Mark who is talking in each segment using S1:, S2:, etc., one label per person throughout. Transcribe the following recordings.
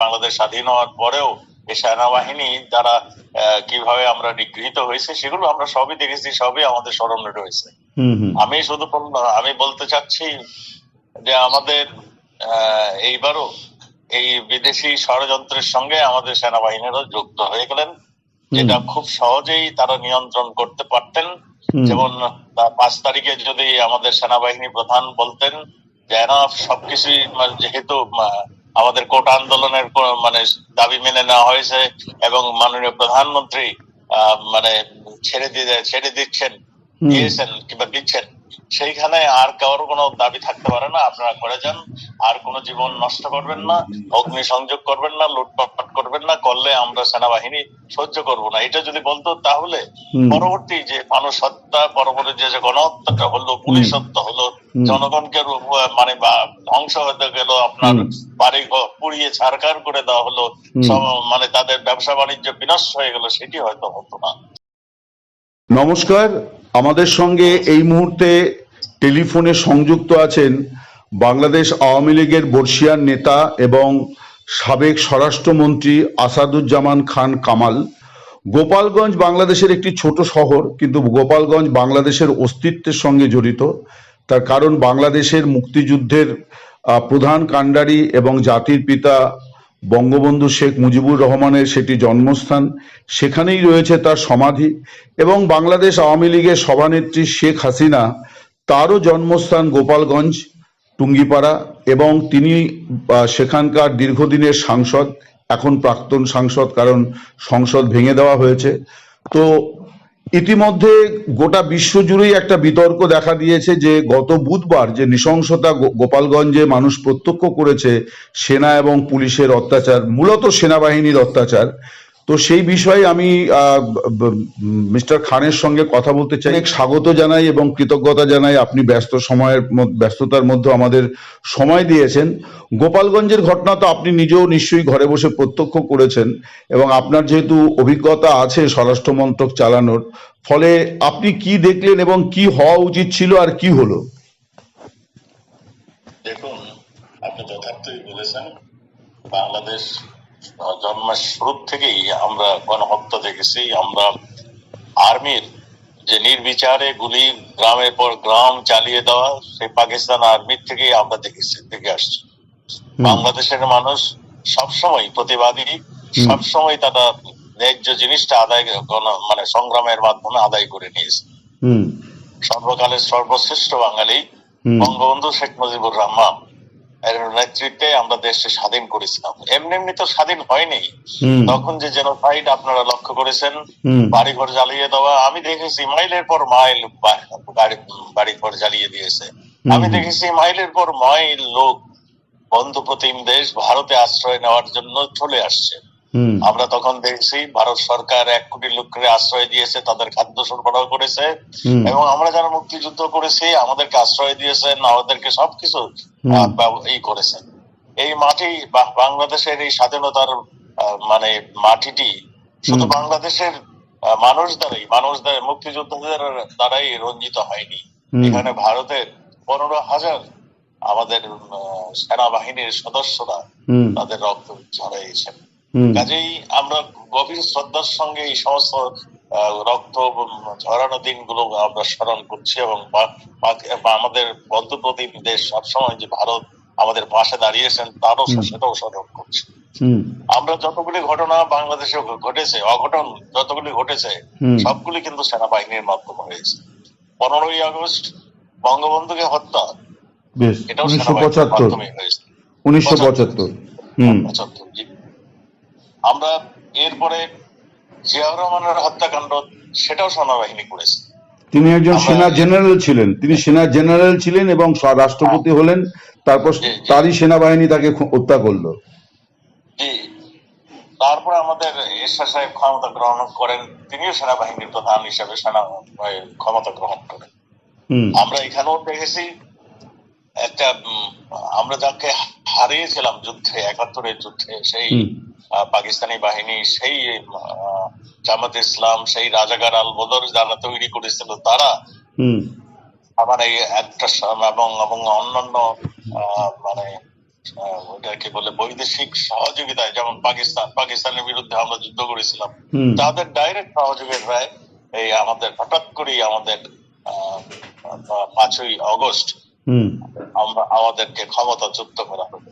S1: বাংলাদেশ স্বাধীন হওয়ার পরেও এই সেনাবাহিনী দ্বারা আহ, কীভাবে আমরা নিগৃহীত হয়েছে সেগুলো আমরা সবই দেখেছি সবই আমাদের স্মরণে রয়েছে। আমি শুধু আমি বলতে চাচ্ছি যে আমাদের এইবারও এই বিদেশি ষড়যন্ত্রের সঙ্গে আমাদের সেনাবাহিনীরও যুক্ত হয়ে গেলেন। যেটা খুব সহজেই তারা নিয়ন্ত্রণ করতে পারতেন। যেমন পাঁচ তারিখে যদি আমাদের সেনাবাহিনী প্রধান বলতেন যে সবকিছুই যেহেতু আহ, আমাদের কোটা আন্দোলনের মানে দাবি মেনে নেওয়া হয়েছে এবং মাননীয় প্রধানমন্ত্রী আহ, মানে ছেড়ে দিয়ে ছেড়ে দিচ্ছেন দিয়েছেন কিংবা দিচ্ছেন সেইখানে আর কারোর কোনো দাবি থাকতে পারে না। আপনারা করে যান। আর কোনো জীবন নষ্ট করবেন না অগ্নি সংযোগ করবেন না লুটপাট করবেন না করলে আমরা সেনাবাহিনী সহ্য করব না। এটা যদি বলতো তাহলে পরবর্তী যে মানুষ হত্যা পরবর্তী যে গণহত্যাটা হলো পুলিশ হত্যা হলো জনগণকে মানে ধ্বংস হতে গেল আপনার। বাড়ি পুড়িয়ে ছারখার করে দেওয়া হলো সব মানে তাদের ব্যবসা বাণিজ্য বিনষ্ট হয়ে গেল সেটি হয়তো হতো না।
S2: নমস্কার আমাদের সঙ্গে এই মুহূর্তে টেলিফোনে সংযুক্ত আছেন বাংলাদেশ আওয়ামী লীগের বর্ষিয়ান নেতা এবং সাবেক স্বরাষ্ট্রমন্ত্রী আসাদুজ্জামান খান কামাল, গোপালগঞ্জ বাংলাদেশের একটি ছোট শহর, কিন্তু গোপালগঞ্জ বাংলাদেশের অস্তিত্বের সঙ্গে জড়িত। তার কারণ বাংলাদেশের মুক্তিযুদ্ধের প্রধান কাণ্ডারি এবং জাতির পিতা বঙ্গবন্ধু শেখ মুজিবুর রহমানের সেটি জন্মস্থান। সেখানেই রয়েছে তার সমাধি এবং বাংলাদেশ আওয়ামী লীগের সভানেত্রী শেখ হাসিনা, তারও জন্মস্থান গোপালগঞ্জ। টুঙ্গিপাড়া এবং তিনি সেখানকার দীর্ঘদিনের সাংসদ, এখন প্রাক্তন সাংসদ, কারণ সংসদ ভেঙে দেওয়া হয়েছে। তো ইতিমধ্যে গোটা বিশ্ব জুড়েই একটা বিতর্ক দেখা দিয়েছে যে গত বুধবার যে নৃশংসতা গোপালগঞ্জে মানুষ প্রত্যক্ষ করেছে সেনা এবং পুলিশের অত্যাচার, মূলত সেনাবাহিনীর অত্যাচার তো সেই বিষয়ে আমি মিস্টার খানের সঙ্গে কথা বলতে চাই। স্বাগত জানাই এবং কৃতজ্ঞতা জানাই। আপনি ব্যস্ত সময়ের ব্যস্ততার মধ্যে আমাদের সময় দিয়েছেন। গোপালগঞ্জের ঘটনা তো আপনি নিজেও নিশ্চয়ই ঘরে বসে প্রত্যক্ষ করেছেন এবং আপনার যেহেতু অভিজ্ঞতা আছে স্বরাষ্ট্র মন্ত্রক চালানোর, ফলে আপনি কি দেখলেন এবং কি হওয়া উচিত ছিল আর কি হলো?
S1: দেখুন, আপনি যথার্থই বলেছেন, বাংলাদেশ জন্মের শুরু থেকেই আমরা গণহত্যা দেখেছি। আমরা আর্মির যে নির্বিচারে গুলি গ্রামের পর গ্রাম চালিয়ে দেওয়া সেই পাকিস্তান আর্মির থেকেই আমরা দেখেছি দেখে আসছি। বাংলাদেশের মানুষ সবসময় প্রতিবাদী সবসময় তারা ন্যায্য জিনিসটা আদায় মানে সংগ্রামের মাধ্যমে আদায় করে নিয়েছে। সর্বকালের সর্বশ্রেষ্ঠ বাঙালি বঙ্গবন্ধু শেখ মুজিবুর রহমান। নেতৃত্বে আমরা দেশকে স্বাধীন করেছিলাম। এমনি এমনি তো স্বাধীন হয়নি। তখন যে জেনোসাইড আপনারা লক্ষ্য করেছেন বাড়িঘর জ্বালিয়ে দেওয়া আমি দেখেছি মাইলের পর মাইল বাড়ি- বাড়িঘর জ্বালিয়ে দিয়েছে। আমি দেখেছি মাইলের পর মাইল লোক বন্ধু প্রতিম দেশ ভারতে আশ্রয় নেওয়ার জন্য চলে আসছে। আমরা তখন দেখছি ভারত সরকার এক কোটি লোককে আশ্রয় দিয়েছে তাদের খাদ্য সরবরাহ করেছে। এবং আমরা যারা মুক্তিযুদ্ধ করেছি আমাদেরকে আশ্রয় দিয়েছেন আমাদেরকে সবকিছু ই করেছেন এই মাটি বাংলাদেশের এই স্বাধীনতার মানে মাটিটি শুধু বাংলাদেশের মানুষ দ্বারাই মানুষ দ্বারা মুক্তিযোদ্ধাদের দ্বারাই রঞ্জিত হয়নি। এখানে ভারতের পনেরো হাজার আমাদের সেনাবাহিনীর সদস্যরা তাদের রক্ত ঝরাইয়েছেন। কাজেই আমরা গভীর শ্রদ্ধার সঙ্গে এই সমস্ত রক্ত ঝরানো দিনগুলো আমরা স্মরণ করছি এবং আমাদের বন্ধু প্রতিম দেশ সবসময় যে ভারত আমাদের পাশে দাঁড়িয়েছেন তারও সেটাও স্মরণ করছি। আমরা যতগুলি ঘটনা বাংলাদেশে ঘটেছে অঘটন যতগুলি ঘটেছে সবগুলি কিন্তু সেনাবাহিনীর মাধ্যমে হয়েছে। পনেরোই আগস্ট বঙ্গবন্ধুকে হত্যা এটাও সেনাবাহিনীর মাধ্যমে হয়েছে।
S2: উনিশশো পঁচাত্তর।
S1: পঁচাত্তর। আমরা এরপরে জিয়াউর রহমানের হত্যাকাণ্ড সেটাও সেনাবাহিনী করেছে।
S2: তিনি একজন সেনা জেনারেল ছিলেন। তিনি সেনা জেনারেল ছিলেন এবং রাষ্ট্রপতি হলেন। তারপর। তারই সেনাবাহিনী তাকে হত্যা করল।
S1: জি। তারপরে আমাদের এরশাদ সাহেব ক্ষমতা গ্রহণ করেন। তিনিও সেনাবাহিনীর প্রধান হিসেবে সেনা ক্ষমতা গ্রহণ করেন। আমরা এখানেও দেখেছি একটা আমরা যাকে হারিয়েছিলাম যুদ্ধে একাত্তরের যুদ্ধে সেই পাকিস্তানি বাহিনী সেই জামাত ইসলাম সেই রাজাগার আল বদর যারা তৈরি করেছিল তারা আমার এই একটা এবং এবং অন্যান্য মানে ওটাকে বলে বৈদেশিক সহযোগিতায় যেমন পাকিস্তান পাকিস্তানের বিরুদ্ধে আমরা যুদ্ধ করেছিলাম তাদের ডাইরেক্ট সহযোগিতায় এই আমাদের হঠাৎ করেই আমাদের পাঁচই অগস্ট আমাদেরকে ক্ষমতাচ্যুত করা হবে।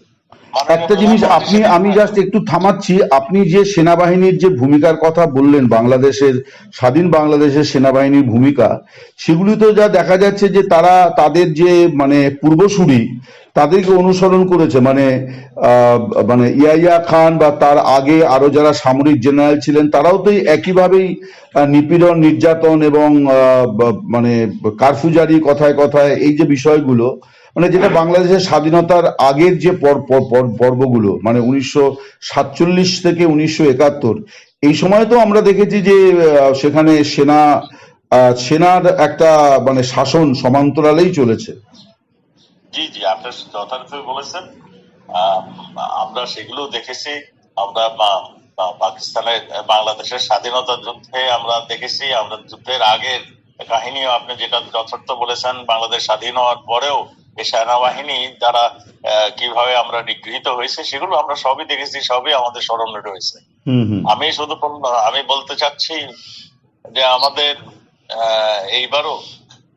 S2: একটা জিনিস আপনি আমি জাস্ট একটু থামাচ্ছি। আপনি যে সেনাবাহিনীর যে ভূমিকার কথা বললেন বাংলাদেশের স্বাধীন বাংলাদেশের সেনাবাহিনীর ভূমিকা সেগুলি তো যা দেখা যাচ্ছে যে তারা তাদের যে মানে পূর্বসূরি তাদেরকে অনুসরণ করেছে। মানে আহ, মানে ইয়াইয়া খান বা তার আগে আরও যারা সামরিক জেনারেল ছিলেন তারাও তো একইভাবেই নিপীড়ন নির্যাতন এবং মানে কারফুজারি কথায় কথায় এই যে বিষয়গুলো মানে যেটা বাংলাদেশের স্বাধীনতার আগের যে পর- পর- পর- পর্বগুলো মানে উনিশশো সাতচল্লিশ থেকে উনিশশো একাত্তর, এই সময় তো আমরা দেখেছি যে সেখানে সেনা সেনার একটা মানে শাসন সমান্তরালেই চলেছে।
S1: জি জি আপনি যথার্থ বলেছেন। আমরা সেগুলো দেখেছি, আমরা পাকিস্তানের, বাংলাদেশের স্বাধীনতা যুদ্ধে আমরা দেখেছি, আমরা যুদ্ধের আগের কাহিনীও আপনি যেটা যথার্থ বলেছেন, বাংলাদেশ স্বাধীন হওয়ার পরেও এই সেনাবাহিনী দ্বারা কীভাবে আমরা নিগৃহীত হয়েছে সেগুলো আমরা সবই দেখেছি সবই আমাদের স্মরণে রয়েছে। আমি শুধু আমি বলতে চাচ্ছি যে আমাদের আহ, এইবারও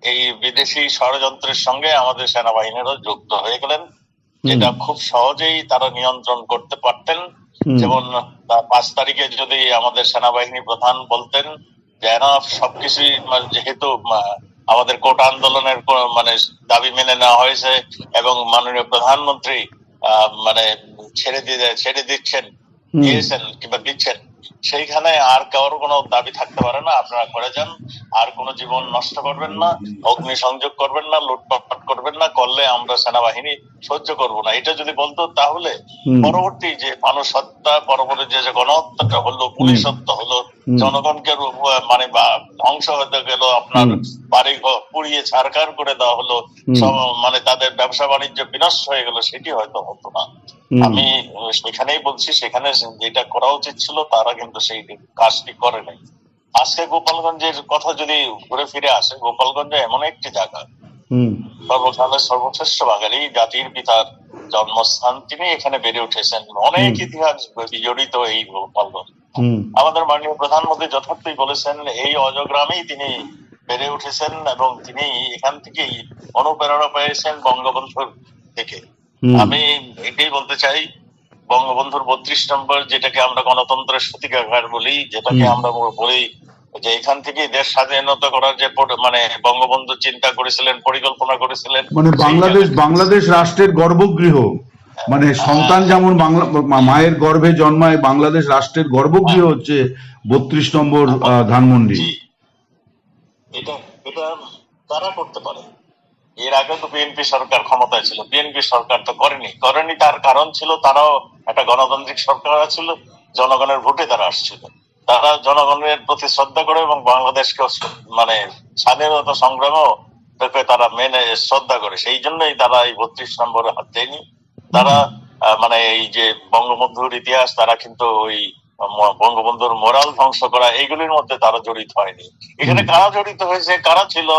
S1: এই বিদেশি ষড়যন্ত্রের সঙ্গে আমাদের সেনাবাহিনীরও যুক্ত হয়ে গেলেন। যেটা খুব সহজেই তারা নিয়ন্ত্রণ করতে পারতেন। যেমন পাঁচ তারিখে যদি আমাদের সেনাবাহিনী প্রধান বলতেন যে সবকিছুই যেহেতু আমাদের কোটা আন্দোলনের মানে দাবি মেনে নেওয়া হয়েছে এবং মাননীয় প্রধানমন্ত্রী আহ, মানে ছেড়ে দিয়ে ছেড়ে দিচ্ছেন দিয়েছেন কিংবা দিচ্ছেন। সেইখানে আর কারোর কোনো দাবি থাকতে পারে না। আপনারা করে যান আর কোনো জীবন নষ্ট করবেন না অগ্নি সংযোগ করবেন না লুটপাট করবেন না করলে আমরা সেনাবাহিনী সহ্য করব না। এটা যদি বলতো তাহলে পরবর্তী যে মানুষ হত্যা পরবর্তী যে গণহত্যাটা হলো পুলিশ হত্যা হলো জনগণকে মানে বা ধ্বংস হতে গেল আপনার। বাড়ি পুড়িয়ে ছারকার করে দেওয়া হলো মানে তাদের ব্যবসা বাণিজ্য বিনষ্ট হয়ে গেল সেটি হয়তো হতো না। আমি সেখানেই বলছি সেখানে যেটা করা উচিত ছিল তারা কিন্তু সেই কাজটি করে নাই। আজকে গোপালগঞ্জের কথা যদি ঘুরে ফিরে আসে গোপালগঞ্জ এমন একটি জায়গা। সর্বকালের সর্বশ্রেষ্ঠ বাঙালি জাতির পিতার জন্মস্থান তিনি এখানে বেড়ে উঠেছেন। অনেক ইতিহাস বিজড়িত এই গোপালগঞ্জ। আমাদের মাননীয় প্রধানমন্ত্রী যথার্থই বলেছেন এই অজগ্রামেই তিনি বেড়ে উঠেছেন এবং তিনি এখান থেকেই অনুপ্রেরণা পেয়েছেন বঙ্গবন্ধুর থেকে। আমি এটাই বলতে চাই বঙ্গবন্ধুর বত্রিশ নম্বর যেটাকে আমরা গণতন্ত্রের সূতিকাঘাট বলি যেটাকে আমরা বলি যে এখান থেকেই দেশ স্বাধীনতা করার যে মানে বঙ্গবন্ধু চিন্তা করেছিলেন পরিকল্পনা করেছিলেন
S2: মানে বাংলাদেশ বাংলাদেশ রাষ্ট্রের গর্ভগৃহ। মানে সন্তান যেমন বাংলা মায়ের গর্ভে জন্মায় বাংলাদেশ রাষ্ট্রের গর্ভগৃহ হচ্ছে বত্রিশ নম্বর ধানমন্ডি।
S1: এটা এটা তারা করতে পারে। এর আগে তো বিএনপি সরকার ক্ষমতায় ছিল বিএনপি সরকার তো করেনি। করেনি তার কারণ ছিল তারাও একটা গণতান্ত্রিক সরকার ছিল জনগণের ভোটে তারা আসছিল। তারা জনগণের প্রতি শ্রদ্ধা করে এবং বাংলাদেশকে মানে স্বাধীনতা সংগ্রামও তারা মেনে শ্রদ্ধা করে। সেই জন্যই তারা এই বত্রিশ নম্বরে হাত দেয়নি। তারা মানে এই যে বঙ্গবন্ধুর ইতিহাস তারা কিন্তু ওই বঙ্গবন্ধুর মোরাল ধ্বংস করা এইগুলির মধ্যে তারা জড়িত হয়নি। এখানে কারা জড়িত হয়েছে কারা ছিল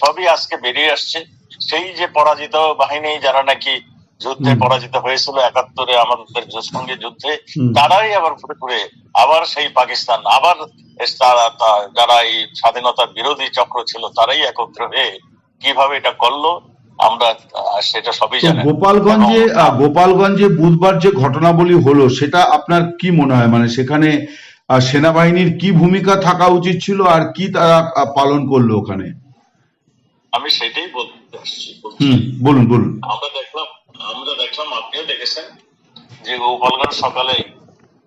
S1: সবই আজকে বেরিয়ে আসছে। সেই যে পরাজিত বাহিনী যারা নাকি যুদ্ধে পরাজিত হয়েছিল একাত্তরে আমাদের সঙ্গে যুদ্ধে তারাই আবার ঘুরে ঘুরে আবার সেই পাকিস্তান আবার তারা যারা এই স্বাধীনতার বিরোধী চক্র ছিল তারাই একত্র হয়ে কীভাবে এটা করল আমরা সেটা সবই জানি
S2: গোপালগঞ্জে গোপালগঞ্জে বুধবার যে ঘটনাবলী হলো সেটা আপনার কি মনে হয়? মানে সেখানে সেনাবাহিনীর কি ভূমিকা থাকা উচিত ছিল আর কি তারা পালন করল ওখানে?
S1: আমি সেটাই বলতে আসছি।
S2: বলুন বলুন।
S1: আমরা দেখলাম আমরা দেখলাম আপনিও দেখেছেন যে গোপালগঞ্জ সকালে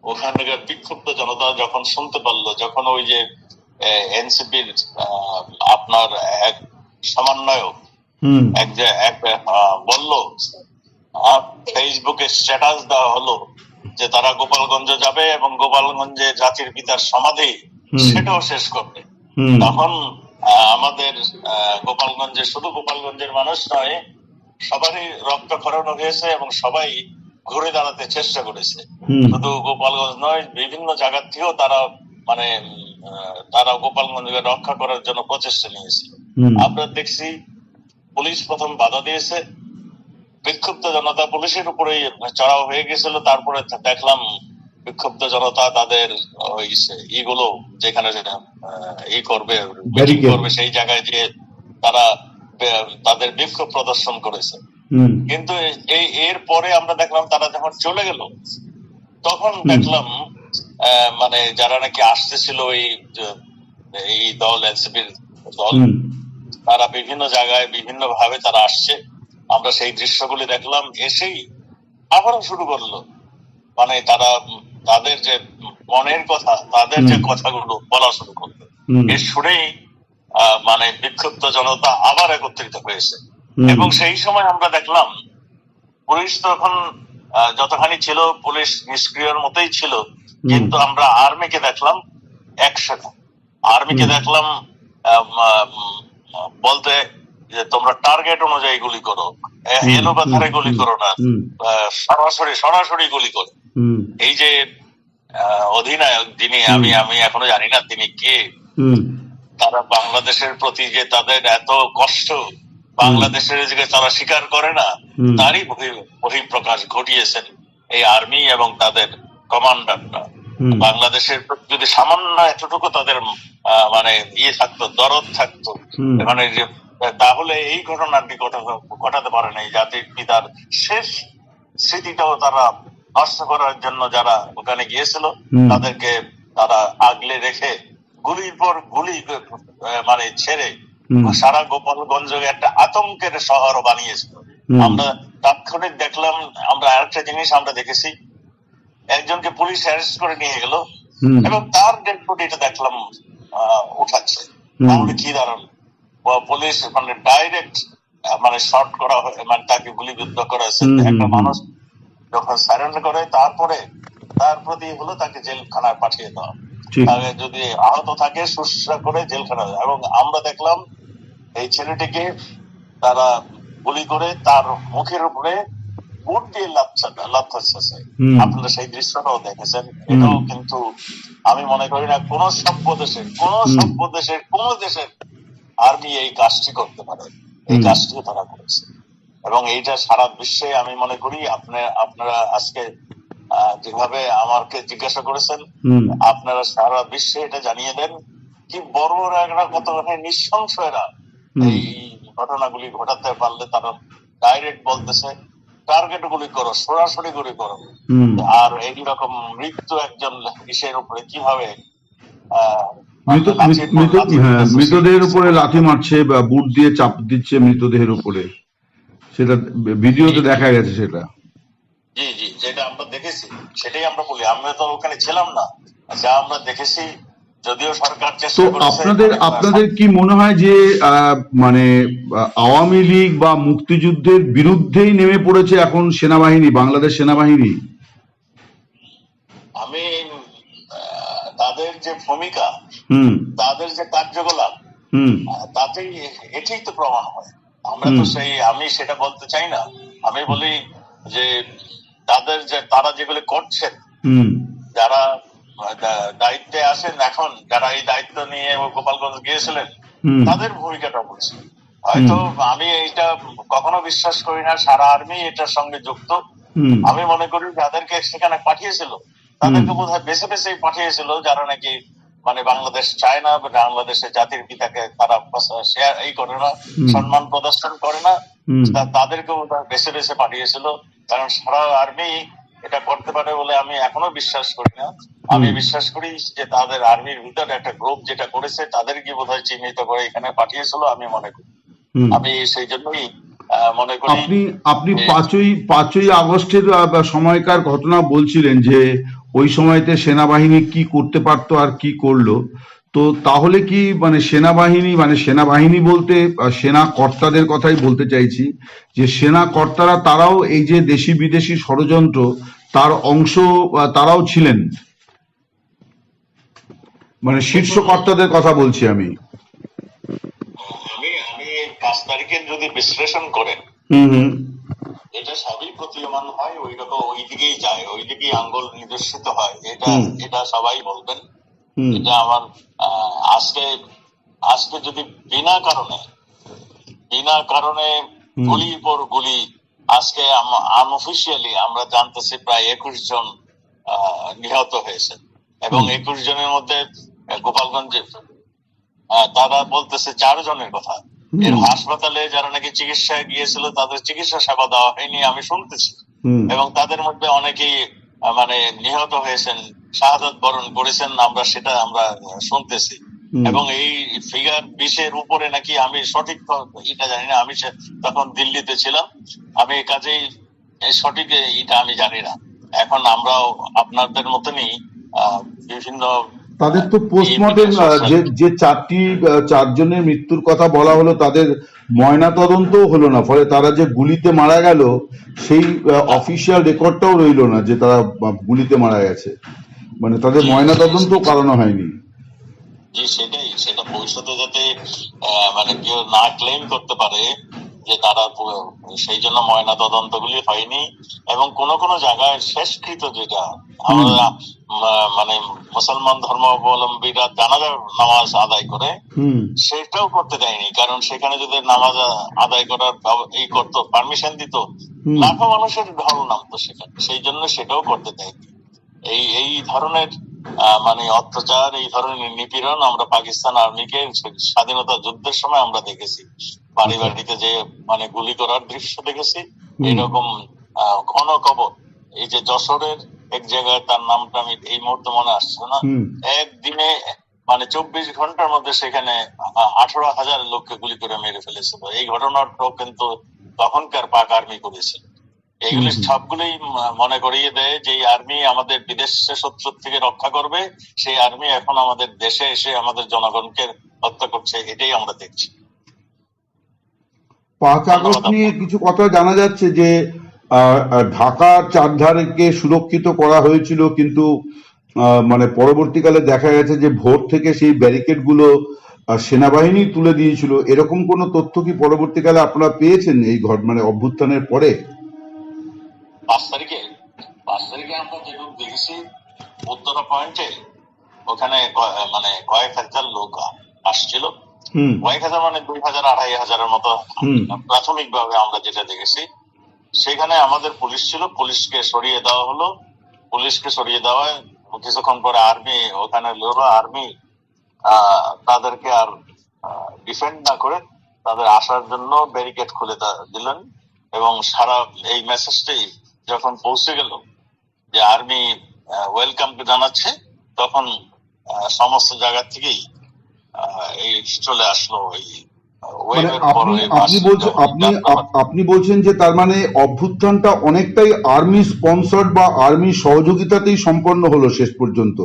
S1: ওখানকার বিক্ষুব্ধ জনতা যখন শুনতে পারল যখন ওই যে এনসিপির আপনার এক সমন্বয়ক এক যে এক বলল ফেসবুকে স্ট্যাটাস দেওয়া হলো যে তারা গোপালগঞ্জ যাবে এবং গোপালগঞ্জে জাতির পিতার সমাধি সেটাও শেষ করবে। তখন আমাদের আহ, গোপালগঞ্জে শুধু গোপালগঞ্জের মানুষ নয় সবারই রক্তক্ষরণ হয়েছে এবং সবাই ঘুরে দাঁড়াতে চেষ্টা করেছে। শুধু গোপালগঞ্জ নয় বিভিন্ন জায়গার থেকেও তারা মানে তারা গোপালগঞ্জকে রক্ষা করার জন্য প্রচেষ্টা নিয়েছিল
S2: হুম।
S1: আমরা দেখছি পুলিশ প্রথম বাধা দিয়েছে। বিক্ষুব্ধ জনতা পুলিশের উপরে চড়াও হয়ে গেছিল তারপরে দেখলাম বিক্ষুব্ধ জনতা তাদের ওই ইগুলো যেখানে যেটা, ই করবে মিটিং করবে সেই জায়গায় যে তারা তাদের বিক্ষোভ প্রদর্শন করেছে। কিন্তু এই এর পরে আমরা দেখলাম তারা যখন চলে গেল তখন দেখলাম মানে যারা নাকি আসতেছিল এই এই দল এনসিপির দল তারা বিভিন্ন জায়গায় বিভিন্ন ভাবে তারা আসছে। আমরা সেই দৃশ্যগুলি দেখলাম এসেই আবারও শুরু করল। মানে তারা তাদের যে মনের কথা তাদের যে কথাগুলো বলা শুরু করল। এ শুনেই মানে বিক্ষুব্ধ জনতা আবার একত্রিত হয়েছে। এবং সেই সময় আমরা দেখলাম পুলিশ তখন যতখানি ছিল পুলিশ নিষ্ক্রিয়র মতোই ছিল। কিন্তু আমরা আর্মিকে দেখলাম একসাথে। আর্মিকে দেখলাম বলতে যে তোমরা টার্গেট অনুযায়ী গুলি করো।
S2: হুম,
S1: এলো পাথারে গুলি করো না। সরাসরি সরাসরি গুলি করো। এই যে অধিনায়ক যিনি আমি আমি এখনও জানি না তিনি কে। তারা বাংলাদেশের প্রতি যে তাদের এত কষ্ট বাংলাদেশের যে তারা স্বীকার করে না তারই বহি- বহিঃপ্রকাশ ঘটিয়েছেন এই আর্মি এবং তাদের কমান্ডাররা। বাংলাদেশের যদি সামান্য এতটুকু তাদের মানে ইয়ে থাকতো দরদ থাকতো। মানে যে তাহলে এই ঘটনাটি ঘটা- ঘটাতে পারে না এই জাতির পিতার শেষ স্মৃতিটাও তারা নষ্ট করার জন্য যারা ওখানে গিয়েছিল তাদেরকে তারা আগলে রেখে গুলির পর গুলি মানে ছেড়ে সারা গোপালগঞ্জকে একটা আতঙ্কের শহর বানিয়েছিল। আমরা তাৎক্ষণিক দেখলাম আমরা আরেকটা জিনিস আমরা দেখেছি। একজনকে পুলিশ অ্যারেস্ট করে নিয়ে গেল এবং তার ডেড বডিটা দেখলাম আহ, উঠাচ্ছে। তাহলে কি দাঁড়ান পুলিশ মানে ডাইরেক্ট মানে শর্ট করা হয় মানে তাকে গুলিবিদ্ধ করা হয়েছে। একটা মানুষ যখন সারেন্ডার করে তারপরে তার প্রতি হলো তাকে জেলখানায় পাঠিয়ে দেওয়া। যদি আহত থাকে শুশ্রূষা করে জেলখানা এবং আমরা দেখলাম এই ছেলেটিকে তারা গুলি করে তার মুখের উপরে বুট দিয়ে লাচ্ছা লাচ্ছাচ্ছে আপনারা সেই দৃশ্যটাও দেখেছেন। এটাও কিন্তু আমি মনে করি না কোন সভ্য দেশের কোন। সভ্য দেশের কোন দেশের আর্মি এই কাজটি করতে পারে। এই কাজটিও তারা করেছে। এবং এইটা সারা বিশ্বে আমি মনে করি আপনার আপনারা আজকে যেভাবে আমাকে জিজ্ঞাসা করেছেন আপনারা সারা বিশ্বে এটা জানিয়ে দেন কি বড় এরা কত নৃশংস এরা। এই ঘটনাগুলি ঘটাতে পারলে তারা ডাইরেক্ট বলতেছে টার্গেট গুলি করো সরাসরি গুলি করো আর এইরকম মৃত্যু একজন ইসের উপরে কীভাবে
S2: হ্যাঁ মৃতদেহের উপরে লাথি মারছে বা বুট দিয়ে চাপ দিচ্ছে মৃতদেহের উপরে। সেটা ভিডিওতে দেখা গেছে সেটা।
S1: জি জি যেটা আমরা দেখেছি সেটাই আমরা বলি। আমরা তো ওখানে ছিলাম না। যা আমরা দেখেছি যদিও সরকার চেষ্টা করেছে
S2: আপনাদের আপনাদের কি মনে হয় যে মানে আওয়ামী লীগ বা মুক্তিযুদ্ধের বিরুদ্ধেই নেমে পড়েছে এখন সেনাবাহিনী বাংলাদেশ সেনাবাহিনী?
S1: আমি তাদের যে ভূমিকা
S2: হুম।
S1: তাদের যে কার্যকলাপ তাতেই এটাই তো প্রমাণ হয়। আমরা তো সেই আমি সেটা বলতে চাই না। আমি বলি যে তাদের যে তারা যেগুলো করছেন যারা দায়িত্বে আছেন এখন যারা এই দায়িত্ব নিয়ে গোপালগঞ্জ গিয়েছিলেন তাদের ভূমিকাটা বলছি। হয়তো আমি এটা কখনো বিশ্বাস করি না সারা আর্মি এটার সঙ্গে যুক্ত। আমি মনে করি যাদেরকে সেখানে পাঠিয়েছিল তাদেরকে বোধ হয় বেছে বেছে পাঠিয়েছিল যারা নাকি মানে বাংলাদেশ চায় না বাংলাদেশের জাতির পিতাকে তারা শেয়ার এই করে না সম্মান প্রদর্শন করে না তাদেরকে বেছে বেছে পাঠিয়েছিল। কারণ সারা আর্মি এটা করতে পারে বলে আমি এখনও বিশ্বাস করি না। আমি বিশ্বাস করি যে তাদের আর্মির ভিতরে একটা গ্রুপ যেটা করেছে তাদেরকে বোধ হয় চিহ্নিত করে এখানে পাঠিয়েছিল আমি মনে করি। আমি সেই জন্যই মনে করি
S2: আপনি আপনি পাঁচই পাঁচই আগস্টের সময়কার ঘটনা বলছিলেন যে ওই সময়তে সেনাবাহিনী কি করতে পারতো আর কি করল? তো তাহলে কি মানে সেনাবাহিনী মানে সেনাবাহিনী বলতে সেনা কর্তাদের কথাই বলতে চাইছি যে সেনা কর্তারা তারাও এই যে দেশি বিদেশি ষড়যন্ত্র তার অংশ তারাও ছিলেন। মানে শীর্ষ কর্তাদের কথা বলছি আমি।
S1: আমি আমি পাঁচ তারিখের যদি বিশ্লেষণ করেন
S2: হুম হুম।
S1: এটা সবই প্রতীয়মান হয় ওই রকম ওই দিকেই যায় ওই দিকেই আঙ্গুল নিদর্শিত হয়। এটা এটা সবাই বলবেন। এটা আমার আজকে আজকে যদি বিনা কারণে বিনা কারণে। গুলির পর গুলি আজকে আনঅফিসিয়ালি আমরা জানতেছি প্রায় একুশ জন আহ, নিহত হয়েছে। এবং একুশ জনের মধ্যে আহ, গোপালগঞ্জে তারা বলতেছে চার জনের কথা। এর হাসপাতালে যারা নাকি চিকিৎসায় গিয়েছিল তাদের চিকিৎসা সেবা দেওয়া হয়নি আমি শুনতেছি। এবং তাদের মধ্যে অনেকেই মানে নিহত হয়েছেন শাহাদত বরণ করেছেন আমরা সেটা আমরা শুনতেছি। এবং এই ফিগার বিশের উপরে নাকি আমি সঠিক এটা জানি না আমি তখন দিল্লিতে ছিলাম। আমি কাজেই এই সঠিক এটা আমি জানি না। এখন আমরাও আপনাদের মতনই বিভিন্ন
S2: তাদের তো পোস্টমর্টেম যে যে চারটি চারজনের মৃত্যুর কথা বলা হলো তাদের ময়না তদন্তও হলো না। ফলে তারা যে গুলিতে মারা গেল সেই অফিসিয়াল রেকর্ডটাও রইল না যে তারা গুলিতে মারা গেছে। মানে তাদের ময়না তদন্ত করানো হয়নি।
S1: জি সেটাই। সেটা ভবিষ্যতে যাতে মানে কেউ না ক্লেম করতে পারে যে তারা সেই জন্য ময়না তদন্ত গুলি হয়নি এবং কোন কোন জায়গায় শেষকৃত যেটা আমরা মানে মুসলমান ধর্মাবলম্বীরা জানাজা নামাজ আদায় করে সেটাও করতে দেয়নি। কারণ সেখানে যদি নামাজ আদায় করার এই করতো পারমিশন দিত। লাখো মানুষের ঢল নামতো সেখানে। সেই জন্য সেটাও করতে দেয়নি। এই এই ধরনের মানে অত্যাচার এই ধরনের নিপীড়ন আমরা পাকিস্তান আর্মিকে স্বাধীনতা যুদ্ধের সময় আমরা দেখেছি। বাড়ি বাড়িতে যে মানে গুলি করার দৃশ্য দেখেছি এরকম ঘন কবর। এই যে যশোরের এক জায়গায় তার নামটা আমি এই মুহূর্তে মনে আসছে না। একদিনে মানে চব্বিশ ঘণ্টার মধ্যে সেখানে আঠারো হাজার লোককে গুলি করে মেরে ফেলেছিল। এই ঘটনাটাও কিন্তু তখনকার পাক আর্মি করেছিল এগুলি। সবগুলোই মনে করিয়ে দেয় যে আর্মি আমাদের বিদেশ শত্রু থেকে রক্ষা করবে। সেই আর্মি এখন আমাদের দেশে এসে আমাদের জনগণকে হত্যা করছে এটাই আমরা দেখছি।
S2: পাঁচ আগস্ট নিয়ে কিছু কথা জানা যাচ্ছে যে ঢাকার চারধারকে সুরক্ষিত করা হয়েছিল, কিন্তু মানে পরবর্তীকালে দেখা গেছে যে ভোর থেকে সেই ব্যারিকেডগুলো সেনাবাহিনী তুলে দিয়েছিল। এরকম কোনো তথ্য কি পরবর্তীকালে আপনারা পেয়েছেন এই ঘট মানে অভ্যুত্থানের পরে?
S1: পাঁচ তারিখে। পাঁচ তারিখে আমরা যেটুকু দেখেছি, উত্তরা পয়েন্টে ওখানে মানে কয়েক হাজার লোক আসছিল। কয়েক হাজার মানে দুই হাজার আড়াই হাজারের মতো প্রাথমিক ভাবে আমরা যেটা দেখেছি সেখানে আমাদের পুলিশ ছিল পুলিশকে সরিয়ে দেওয়া হলো। পুলিশকে সরিয়ে দেওয়ায় কিছুক্ষণ পরে আর্মি ওখানে লোরা আর্মি তাদেরকে আর ডিফেন্ড না করে তাদের আসার জন্য ব্যারিকেড খুলে দিলেন। এবং সারা এই মেসেজটাই যখন পৌঁছে গেল যে আর্মি ওয়েলকাম জানাচ্ছে তখন সমস্ত জায়গা থেকেই এই চলে আসলো
S2: মানে আপনি বলছেন আপনি আপনি বলছেন যে তার মানে অভ্যুত্থানটা অনেকটাই আর্মি স্পন্সর্ড বা আর্মি সহযোগিতাতেই সম্পন্ন হলো শেষ পর্যন্ত।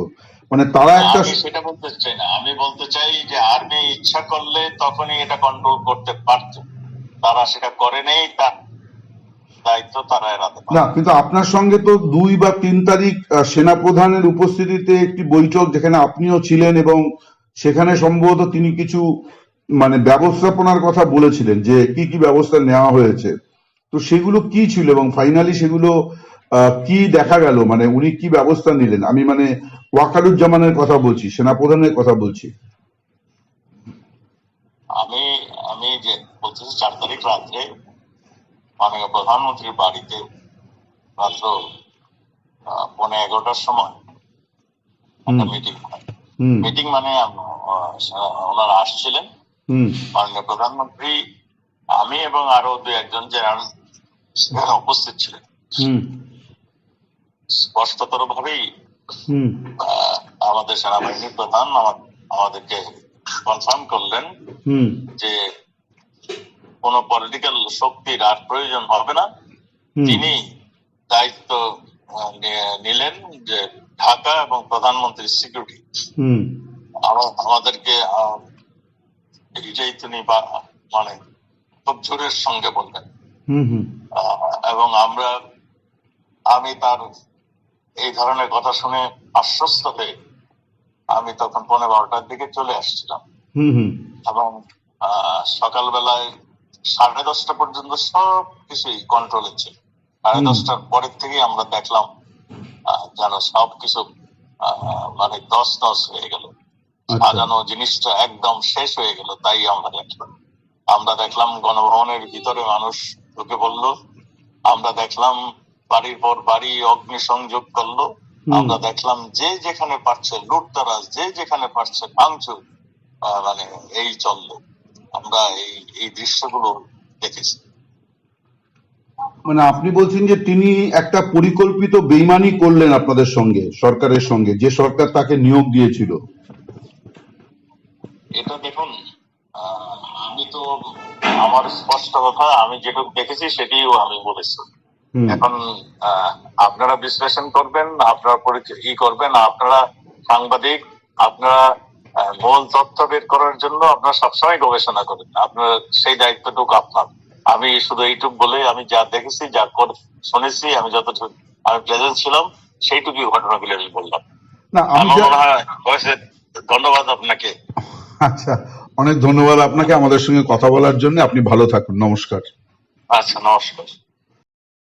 S2: মানে তারা একটা
S1: সেটা বলতে চাই না। আমি বলতে চাই যে আর্মি ইচ্ছা করলে তখনই এটা কন্ট্রোল করতে পারত। তারা সেটা করে নেই তার দায়িত্ব তারা এড়াতে
S2: না কিন্তু আপনার সঙ্গে তো দুই বা তিন তারিখ সেনাপ্রধানের উপস্থিতিতে একটি বৈঠক যেখানে আপনিও ছিলেন এবং সেখানে সম্ভবত তিনি কিছু মানে ব্যবস্থাপনার কথা বলেছিলেন যে কি কি ব্যবস্থা নেওয়া হয়েছে। তো সেগুলো কি ছিল এবং ফাইনালি সেগুলো কি দেখা গেল? মানে উনি কি ব্যবস্থা নিলেন? আমি মানে ওয়াকারুজ্জামানের কথা বলছি সেনাপ্রধানের কথা বলছি।
S1: আমি আমি যে বলতেছি চার তারিখ রাত্রে মাননীয় প্রধানমন্ত্রীর বাড়িতে মাত্র আহ, পৌনে এগারোটার সময় একটা মিটিং হয়। মিটিং মানে ওনারা আসছিলেন। মাননীয় প্রধানমন্ত্রী আমি এবং আরও দু একজন জেনারেল সেখানে উপস্থিত ছিলেন। স্পষ্টতর ভাবেই আমাদের সেনাবাহিনীর প্রধান আমাদেরকে কনফার্ম করলেন যে কোন পলিটিক্যাল শক্তির আর প্রয়োজন হবে না। তিনি দায়িত্ব নিলেন যে ঢাকা এবং প্রধানমন্ত্রীর সিকিউরিটি। আমাদেরকে এটাই তিনি বা মানে খুব জোরের সঙ্গে বললেন। এবং আমরা আমি তার এই ধরনের কথা শুনে আশ্বস্ত হয়ে আমি তখন পনেরো বারোটার দিকে চলে আসছিলাম।
S2: হুম হুম।
S1: এবং আহ, সকালবেলায় সাড়ে দশটা পর্যন্ত সব কিছুই কন্ট্রোলে ছিল। সাড়ে দশটার পরের থেকেই আমরা দেখলাম যেন সব কিছু আহ, মানে দশ দশ হয়ে গেল।
S2: আচ্ছা।
S1: সাজানো জিনিসটা একদম শেষ হয়ে গেল তাই আমরা দেখলাম। আমরা দেখলাম গণভবনের ভিতরে মানুষ ঢুকে পড়ল। আমরা দেখলাম বাড়ির পর বাড়ি অগ্নিসংযোগ করল। আমরা দেখলাম যে যেখানে পারছে লুটতারাজ যে যেখানে পারছে ভাঙচুর আহ, মানে এই চলল। আমরা এই এই দৃশ্যগুলো দেখেছি।
S2: মানে আপনি বলছেন যে তিনি একটা পরিকল্পিত বেইমানি করলেন আপনাদের সঙ্গে সরকারের সঙ্গে যে সরকার তাকে নিয়োগ দিয়েছিল।
S1: এটা দেখুন আমি তো আমার স্পষ্ট কথা আমি যেটুকু দেখেছি সেটিও আমি বলেছি। এখন আপনারা বিশ্লেষণ করবেন আপনারা ই করবেন আপনারা সাংবাদিক আপনারা মূল তথ্য বের করার জন্য আপনারা সবসময় গবেষণা করেন। আপনার সেই দায়িত্বটুকু আপনার। আমি শুধু এইটুকু বলে আমি যা দেখেছি যা কর- শুনেছি আমি যতটুকু আমি প্রেজেন্ট ছিলাম সেইটুকুই ঘটনাগুলি আমি বললাম। ধন্যবাদ আপনাকে।
S2: আচ্ছা অনেক ধন্যবাদ আপনাকে আমাদের সঙ্গে কথা বলার জন্য। আপনি ভালো থাকুন। নমস্কার।
S1: আচ্ছা নমস্কার।